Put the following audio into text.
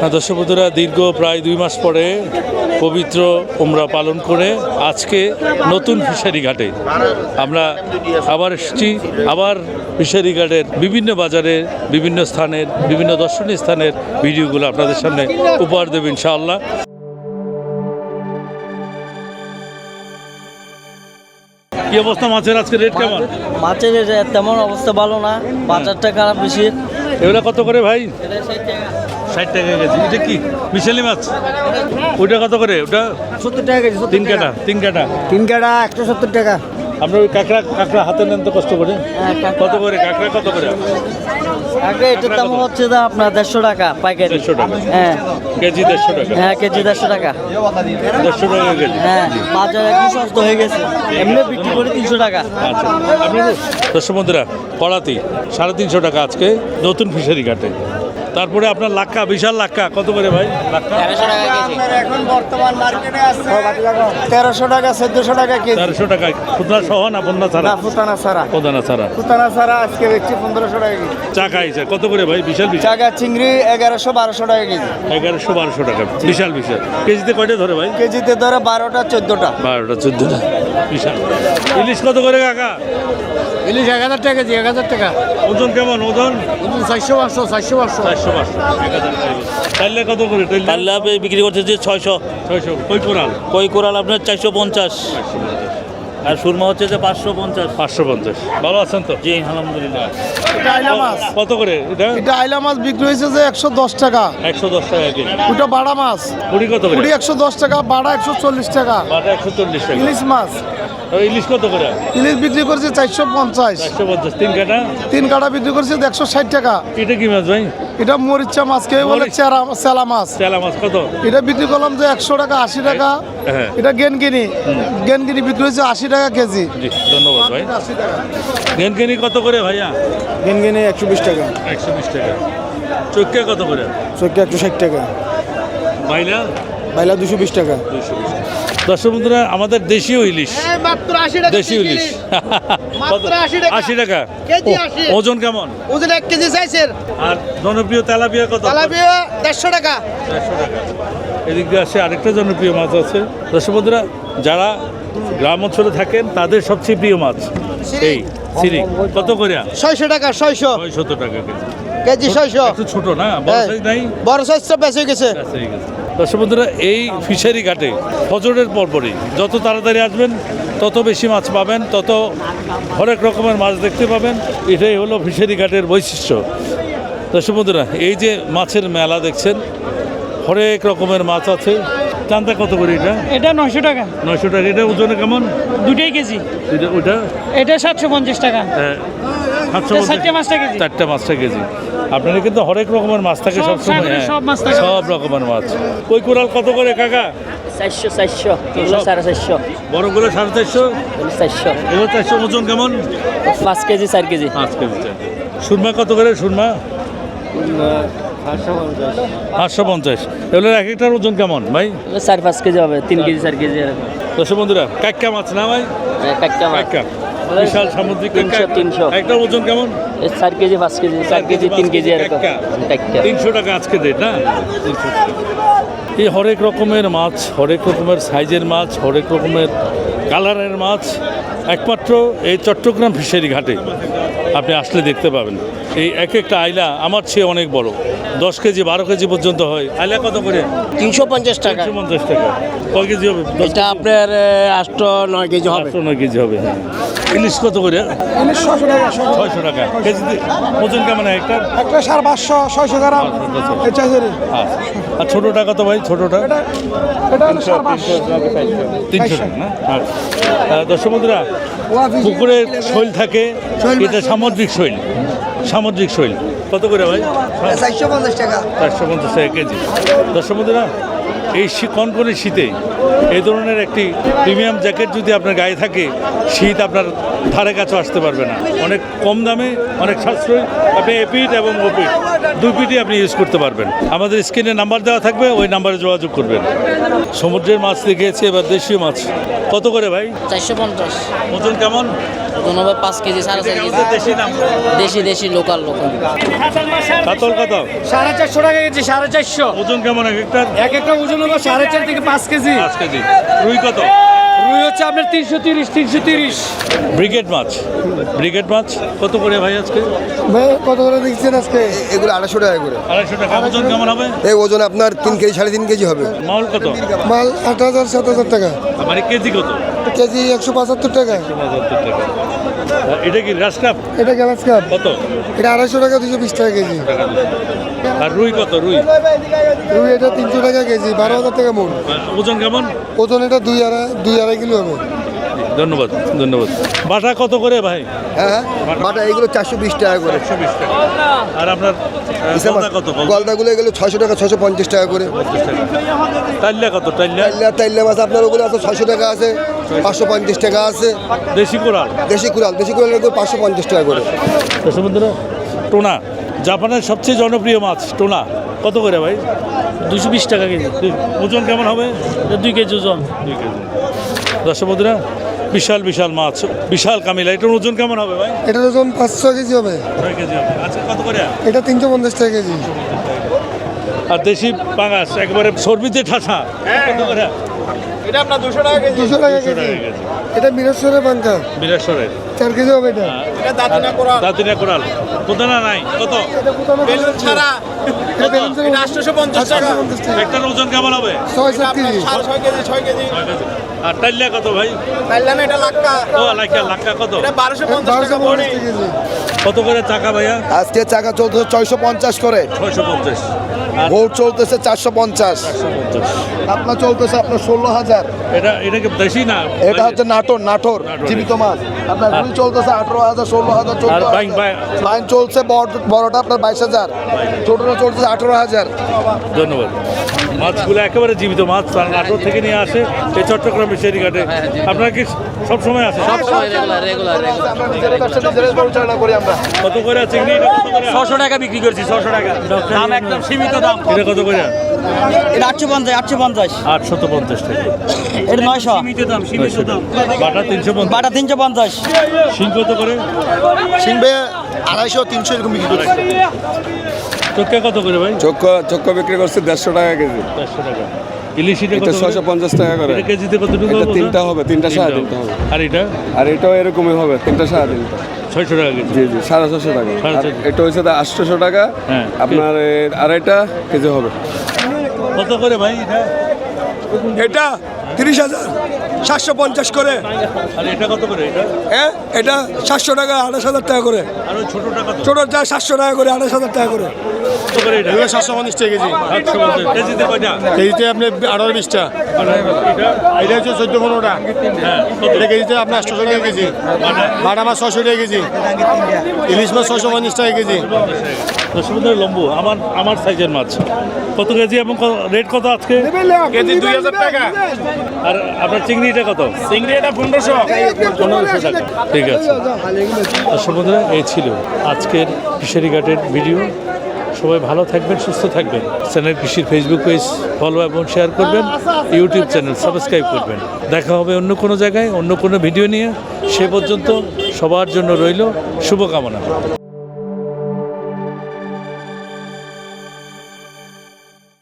হ্যাঁ, দর্শক বন্ধুরা দীর্ঘ প্রায় দুই মাস পরে পবিত্র ওমরা পালন করে আজকে নতুন ফিশারি ঘাটে আমরা আবার এসেছি। আবার ফিশারি ঘাটের বিভিন্ন বাজারের বিভিন্ন স্থানের বিভিন্ন দর্শনীয় স্থানের ভিডিওগুলো আপনাদের সামনে উপহার দেব ইনশাআল্লাহ। কি অবস্থা মাছের? আজকে রেট কেমন? মাছের তেমন অবস্থা ভালো না। বাজারটা খারাপ বেশি। এগুলো কত করে ভাই? ষাট টাকা কেজি। এটা কি? মিশালি মাছ? ওইটা কত করে? ওটা সত্তর টাকা কেজি তিন কাটা তিন কাটা। তিন কাটা একশো সত্তর টাকা। আপনার ওই কাঁকড়া কাঁকড়া হাতে নেন তো কষ্ট করে। কত করে? কাঁকড়া কত করে? আগে এটার দাম হচ্ছে যে আপনার দেড়শো টাকা পাইকারি। দেড়শো টাকা। হ্যাঁ। কেজি দেড়শো টাকা। হ্যাঁ কেজি দেড়শো টাকা। দেড়শো টাকা কেজি। হ্যাঁ বাজার একটু সস্তা হয়ে গেছে। এমনি বিক্রি করে তিনশো টাকা। আচ্ছা। আপনার দর্শক বন্ধুরা কড়াতি সাড়ে তিনশো টাকা আজকে নতুন ফিশারি ঘাটে তারপরে আপনার লাক্কা বিশাল লাক্কা কত করে ভাই? লাক্কা? এখন বর্তমান মার্কেটে আছে। তেরোশো টাকা চোদ্দশো টাকা কেজি। চারশো টাকা। খুদনা সহ না বন্যা ছাড়া? ফুতানা ছাড়া। প্রধানা ছাড়া। ফুতানা ছাড়া আজকে দেখছি পনেরোশো টাকা কেজি। চা খাইছে। কত করে ভাই? বিশাল বিশাল। চাগা চিংড়ি এগারোশো বারোশো টাকা কেজি। এগারোশো বারোশো টাকা। বিশাল বিশাল। কেজিতে কয়টা ধরে ভাই? কেজিতে ধরে বারোটা চোদ্দোটা। বারোটা চোদ্দোটা। ইলিশ কত করে কাকা? ইলিশ এক হাজার টাকা কেজি এক হাজার টাকা। ওজন কেমন? ওজন? ওজন চারশো পাঁচশো চারশো পাঁচশো। চারশো পাঁচশো এক হাজার তাইলে কত করে? তাইলে? কাল্লা বিক্রি করছে যে ছয়শো। ছয়শো। কই কোরাল? কই কোরাল আপনার চারশো পঞ্চাশ। আর সুরমা হচ্ছে যে পাঁচশো পঞ্চাশ। পাঁচশো পঞ্চাশ। ভালো আছেন তো? জি আলহামদুলিল্লাহ। এটা আইলা মাছ। কত করে? এটা? এটা আইলা মাছ বিক্রি হয়েছে যে একশো দশ টাকা। একশো দশ টাকা কেজি। ওটা বাড়া মাছ। কুড়ি কত করে? কুড়ি একশো দশ টাকা বাড়া একশো চল্লিশ টাকা। বাড়া একশো চল্লিশ টাকা। ইলিশ মাছ। ইলিশ কত করে? ইলিশ বিক্রি করছে চারশো পঞ্চাশ। একশো পঞ্চাশ। তিন কাটা তিন কাটা বিক্রি করছে একশো ষাট টাকা। এটা কি মাছ ভাই? এটা মরিচা মাছ কেউ বলে। চেরা চেলা মাছ। চেলা মাছ কত? এটা বিক্রি করলাম যে একশো টাকা আশি টাকা। হ্যাঁ। এটা গেনগিনি। গেনগিনি বিক্রি হয়েছে আশি টাকা কেজি। ধন্যবাদ ভাই। গেনগেনি কত করে ভাইয়া? গেনগিনি একশো বিশ টাকা। একশো বিশ টাকা। চৈক্কা কত করে? চোখে একশো ষাট টাকা। বাইলা? বাইলা দুশো বিশ টাকা। দুইশো বিশ দর্শক বন্ধুরা আমাদের দেশীয় ইলিশ। দেশীয় ইলিশ। 80 টাকা। আশি টাকা? কেজি ও, 80 ওজন কেমন? ওজন এক কেজি চাইছেন আর জনপ্রিয় তেলাপিয়া কত? তালাপিয়া দেড়শো টাকা। চারশো টাকা। এদিক দিয়ে আসে আরেকটা জনপ্রিয় মাছ আছে। দর্শক বন্ধুরা যারা গ্রাম অঞ্চলে থাকেন তাদের সবচেয়ে প্রিয় মাছ এই সিরি কত করে ছয়শো টাকা ছয়শো। ছয় শত টাকা কেজি। ছয়শো। ছোট না? বড় হ্যাঁ। সাইজ নাই? বড় সাইজটা বেঁচে গেছে। হয়ে গেছে। দর্শক বন্ধুরা এই ফিশারি ঘাটে ফজরের পরপরই যত তাড়াতাড়ি আসবেন তত বেশি মাছ পাবেন তত হরেক রকমের মাছ দেখতে পাবেন। এটাই হলো ফিশারি ঘাটের বৈশিষ্ট্য। দর্শক বন্ধুরা এই যে মাছের মেলা দেখছেন হরেক রকমের মাছ আছে। চান্দা কত করে এটা? এটা নয়শো টাকা। নয়শো টাকা। এটা ওজনে কেমন? দুটাই কেজি। এটা ওটা? এটা সাতশো পঞ্চাশ টাকা। হ্যাঁ, সাতশো চারটে পাঁচটা কেজি। চারটে পাঁচটা কেজি। আপনারা কিন্তু হরেক রকমের মাছ থাকে সব সব সময়। হ্যাঁ। সব রকমের মাছ। কই কোরাল কত করে কাকা? চারশো চারশো। এগুলো সাড়ে চারশো। বড়গুলো সাড়ে চারশো? চারশো। এগুলো চারশো ওজন কেমন? পাঁচ কেজি চার কেজি। পাঁচ কেজি। সুরমা কত করে সুরমা? পাঁচশো পঞ্চাশ। এগুলোর এক একটার ওজন কেমন ভাই? চার পাঁচ কেজি হবে তিন কেজি চার কেজি এরকম। বন্ধুরা কাক্কা মাছ না ভাই? কাটকা মাছ। কাক্কা বিশাল সামুদ্রিক তিনশো, তিনশো। একটা ওজন কেমন চার কেজি পাঁচ কেজি চার কেজি তিন কেজি। কাটকা তিনশো টাকা আজকে দেয় না তিনশো টাকা। এই হরেক রকমের মাছ হরেক রকমের সাইজের মাছ হরেক রকমের কালারের মাছ একমাত্র এই চট্টগ্রাম ফিশারি ঘাটে আপনি আসলে দেখতে পাবেন। এই এক একটা আইলা আমার চেয়ে অনেক বড়। দশ কেজি বারো কেজি পর্যন্ত হয়। আইলা কত করে? তিনশো পঞ্চাশ টাকা। একশো পঞ্চাশ টাকা। কয় কেজি হবে? এটা আপনার আষ্ট নয় কেজি হবে। আটশো নয় কেজি হবে। হ্যাঁ ইলিশ কত করে? ইলিশ ছশো টাকা। ছয়শো টাকা কেজিতে ওজন কেমন একটা? একটা সাড়ে পাঁচশো ছয়শো গ্রাম। আচ্ছা। আর ছোটোটা কত ভাই? ছোটোটা? এটা তিনশো টাকা না? আচ্ছা। আহ, দর্শক বন্ধুরা পুকুরে শৈল থাকে এটা সামুদ্রিক শৈল সামুদ্রিক শৈল। কত করে ভাই? চারশো পঞ্চাশ টাকা। চারশো পঞ্চাশ টাকা কেজি। দর্শক বন্ধুরা এই কনকনে শীতে এই ধরনের একটি প্রিমিয়াম জ্যাকেট যদি আপনার গায়ে থাকে শীত আপনার ধারে কাছে আসতে পারবে না। অনেক কম দামে অনেক সাশ্রয়। আপনি এপিট এবং ওপিট দুই পিটই আপনি ইউজ করতে পারবেন। আমাদের স্ক্রিনে নাম্বার দেওয়া থাকবে ওই নাম্বারে যোগাযোগ করবেন। সমুদ্রের মাছ দেখিয়েছি এবার দেশীয় মাছ। কত করে ভাই? চারশো পঞ্চাশ। ওজন কেমন? হবে পাঁচ কেজি সাড়ে চার কেজি। দেশি দেশি দেশি লোকাল লোকাল। কাতল কত সাড়ে চারশো টাকা কেজি সাড়ে চারশো। ওজন কেমন এক একটা এক একটা ওজন হবে সাড়ে চার থেকে পাঁচ কেজি। পাঁচ কেজি। রুই কত? রুই হচ্ছে আপনার তিনশো তিরিশ তিনশো তিরিশ। ব্রিগেড মাছ। ব্রিগেড মাছ? কত করে ভাই আজকে? ভাই কত করে দিচ্ছেন আজকে? এগুলো আড়াইশো টাকা করে। আড়াইশো টাকা। ওজন কেমন হবে? এই ওজন আপনার তিন কেজি সাড়ে তিন কেজি হবে। মাউল কত? মাল আট হাজার সাত হাজার টাকা। মানে কেজি কত? কেজি একশো পঁচাত্তর টাকা। পঁচাত্তর টাকা। এটা কি গ্রাস কাপ? এটা গ্রাস কাপ। কত? এটা আড়াইশো টাকা দুশো বিশ টাকা কেজি। আর রুই কত রুই? রুই এটা তিনশো টাকা কেজি বারো হাজার টাকা মন। ওজন কেমন? ওজন এটা দুই আড়াই দুই আড়াই কিলো হবে। ধন্যবাদ ধন্যবাদ। বাটা কত করে ভাই? হ্যাঁ বাটা এইগুলো চারশো বিশ টাকা করে। একশো বিশ টাকা। আর আপনার গলদা কত? গলদা? গলদাগুলো এগুলো ছয়শো টাকা ছশো পঞ্চাশ টাকা করে। টাইল্লা কত? টাইল্লা তাইল্লা তাইল্লা মাছ আপনার ওগুলো আছে ছয়শো টাকা আছে পাঁচশো পঞ্চাশ টাকা আছে। দেশি কোরাল? দেশি কুড়াল দেশি কুড়াল এগুলো পাঁচশো পঞ্চাশ টাকা করে। দর্শক বন্ধুরা টোনা। জাপানের সবচেয়ে জনপ্রিয় মাছ টোনা। কত করে ভাই? দুশো বিশ টাকা কেজি। ওজন কেমন হবে? দুই কেজি ওজন। দুই কেজি। দর্শক বন্ধুরা বিশাল বিশাল মাছ বিশাল কামিলা। এটার ওজন কেমন হবে ভাই? এটার ওজন পাঁচশো কেজি হবে। ছয় কেজি হবে। আজকে কত করে? এটা তিনশো পঞ্চাশ টাকা কেজি। আর দেশি পাঙাশ একবারে সর্বিতে ঠাসা। কত করে? দুশো টাকা দুশো টাকা কেজি। কেজি। এটা মিরসরের পাঙ্কা বিরাসরের চার কেজি হবে এটা। এটা দাঁতিনা কোরাল। কোদানা নাই? কত? এটা বেলুনসের আটশোশো পঞ্চাশ টাকা। একটার ওজন কেমন হবে? ছয় সাত কেজি। ছয় কেজি। আর টাইলা কত ভাই? তাইলে এটা লাক্কা। ও লাক্কা লাক্কা কত? বারোশো পঞ্চাশ টাকা পড়ে কত করে চাকা ভাইয়া? আজকে চাকা চলতেছে ছয়শো পঞ্চাশ করে। ছয়শো পঞ্চাশ। আর ভোট চলতেছে চারশো পঞ্চাশ। চারশো পঞ্চাশ। আপনার চলতেছে আপনার ষোলো হাজার। এটা এটা কি দেশি না? এটা হচ্ছে নাটোর নাটোর। জীবিত মাছ আপনার রুই চলতেছে আঠারো হাজার ষোলো হাজার চোদ্দ বাইং বাইন চলছে বড়- বড়টা আপনার বাইশ হাজার। ছোটটা চলতেছে আঠারো হাজার। ধন্যবাদ। মাছগুলো একেবারে জীবিত মাছ নাটোর থেকে নিয়ে আসে এই চট্টগ্রাম ঘাটে আপনার কি সব সময় আসে পরিচালনা করি আমরা। কত করে চিংড়ি এটা কত করে ছশো টাকা বিক্রি করছি ছশো টাকা। দাম একদম সীমিত দাম। এটা কত করে? এটা আটশো পঞ্চাশ আটশো পঞ্চাশ। আটশত পঞ্চাশ টাকা। এটা নয়শো। সীমিত দাম সীমিত দাম। বাটা তিনশো পঞ্চাশ। বাটা তিনশো পঞ্চাশ। শিং কত করে? সিংবে আড়াইশো তিনশো এরকম বিক্রি করছে। চক্কা কত করে ভাই? চক্ষ চক্ষ বিক্রি করছে দেড়শো টাকা কেজি। চারশো টাকা। এটা ছশো পঞ্চাশ টাকা করে। কেজিতে কতটুকু এটা তিনটা হবে, তিনটা সাড়ে তিনটা হবে। আর এটা? আর এটাও এরকমই হবে তিনটা সাড়ে তিনটা। ছয়শো টাকা কেজি। জি জি সাড়ে ছশো টাকা। এটা হচ্ছে আটশোশো টাকা। হ্যাঁ। আপনার আড়াইটা কেজি হবে। কত করে ভাই এটা? এটা তিরিশ হাজার। সাতশো পঞ্চাশ করে। এটা কত করে? এটা? হ্যাঁ এটা সাতশো টাকা আড়াইশ হাজার টাকা করে। ছোটটা সাতশো টাকা করে আড়াইশ হাজার টাকা করে। কত করে এটা? সাতশো পঞ্চাশ টাকা কেজি। কেজিতে কয়টা? আপনি আঠারো বিশটা। এটা? এটা হচ্ছে চোদ্দ পনেরোটা। হ্যাঁ এটা কেজিতে আপনার আটশো টাকা কেজি। বাটা? মাছ ছশো টাকা কেজি। ইলিশ মাছ ছশো পঞ্চাশ টাকা কেজি। লম্বু আমার আমার সাইজের মাছ। কত কেজি এবং রেট কত আজকে? কেজি দুই হাজার টাকা। আর আপনার চিংড়িটা কত? চিংড়ি এটা পনেরোশো পনেরোশো টাকা। ঠিক আছে। দর্শক বন্ধুরা এই ছিল আজকের ফিশারি ঘাটের ভিডিও। সবাই ভালো থাকবেন সুস্থ থাকবেন। চ্যানেল কৃষির ফেসবুক পেজ ফলো এবং শেয়ার করবেন। ইউটিউব চ্যানেল সাবস্ক্রাইব করবেন। দেখা হবে অন্য কোনো জায়গায় অন্য কোনো ভিডিও নিয়ে। সে পর্যন্ত সবার জন্য রইল শুভকামনা।